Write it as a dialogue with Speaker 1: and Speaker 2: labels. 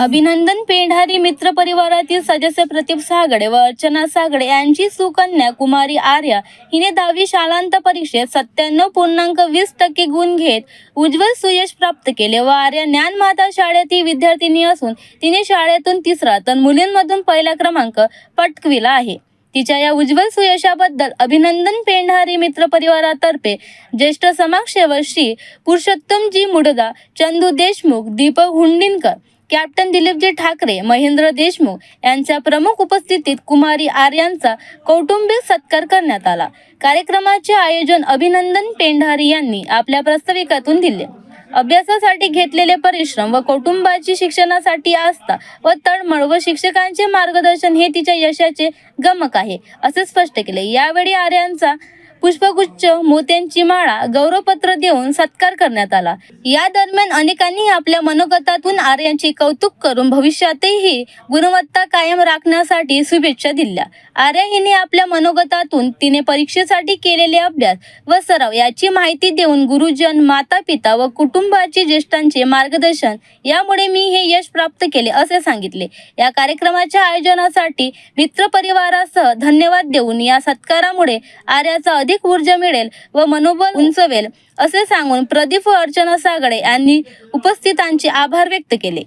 Speaker 1: अभिनंदन पेंढारी मित्र परिवारातील सदस्य प्रतीप सागडे व अर्चना सागडे यांची सुकन्या कुमारी आर्या हिने दहावी शालांत परीक्षेत सत्त्याण्णव पूर्णांक वीस टक्के गुण घेत उज्ज्वल सुयश प्राप्त केले व आर्या ज्ञानमाता शाळेत ही विद्यार्थिनी असून तिने शाळेतून तिसरा तर मुलींमधून पहिला क्रमांक पटकविला आहे. तिच्या या उज्ज्वल सुयशाबद्दल अभिनंदन पेंढारी मित्र परिवारातर्फे ज्येष्ठ समाजसेवक श्री पुरुषोत्तमजी मुडदा चंदू देशमुख दीपक हुंडिनकर कॅप्टन दिलीपजी ठाकरे महेंद्र देशमुख यांच्या प्रमुख उपस्थितीत कुमारी आर्यांचा कौटुंबिक सत्कार करण्यात आला. कार्यक्रमाचे आयोजन अभिनंदन पेंढारी यांनी आपल्या प्रस्ताविकातून दिले. अभ्यासासाठी घेतलेले परिश्रम व कुटुंबाची शिक्षणासाठी आस्था व तळमळ व शिक्षकांचे मार्गदर्शन हे तिच्या यशाचे गमक आहे असे स्पष्ट केले यावेळी आर्यांचा पुष्पगुच्छ मोत्यांची माळा गौरवपत्र देऊन सत्कार करण्यात आला. या दरम्यान अनेकांनी आपल्या मनोगतातून आर्यांचे कौतुक करून भविष्यातही गुणवत्ता कायम राखण्यासाठी शुभेच्छा दिल्या. आर्या हिने आपल्या मनोगतातून तिने परीक्षेसाठी केलेले अभ्यास व सराव याची माहिती देऊन गुरुजन माता पिता व कुटुंबाचे ज्येष्ठांचे मार्गदर्शन यामुळे मी हे यश प्राप्त केले असे सांगितले. या कार्यक्रमाच्या आयोजनासाठी मित्र परिवारासह धन्यवाद देऊन या सत्कारामुळे आर्याचा अधिक ऊर्जा मिळेल व मनोबल उंचवेल असे सांगून प्रदीप व अर्चना सागडे यांनी उपस्थितांचे आभार व्यक्त केले.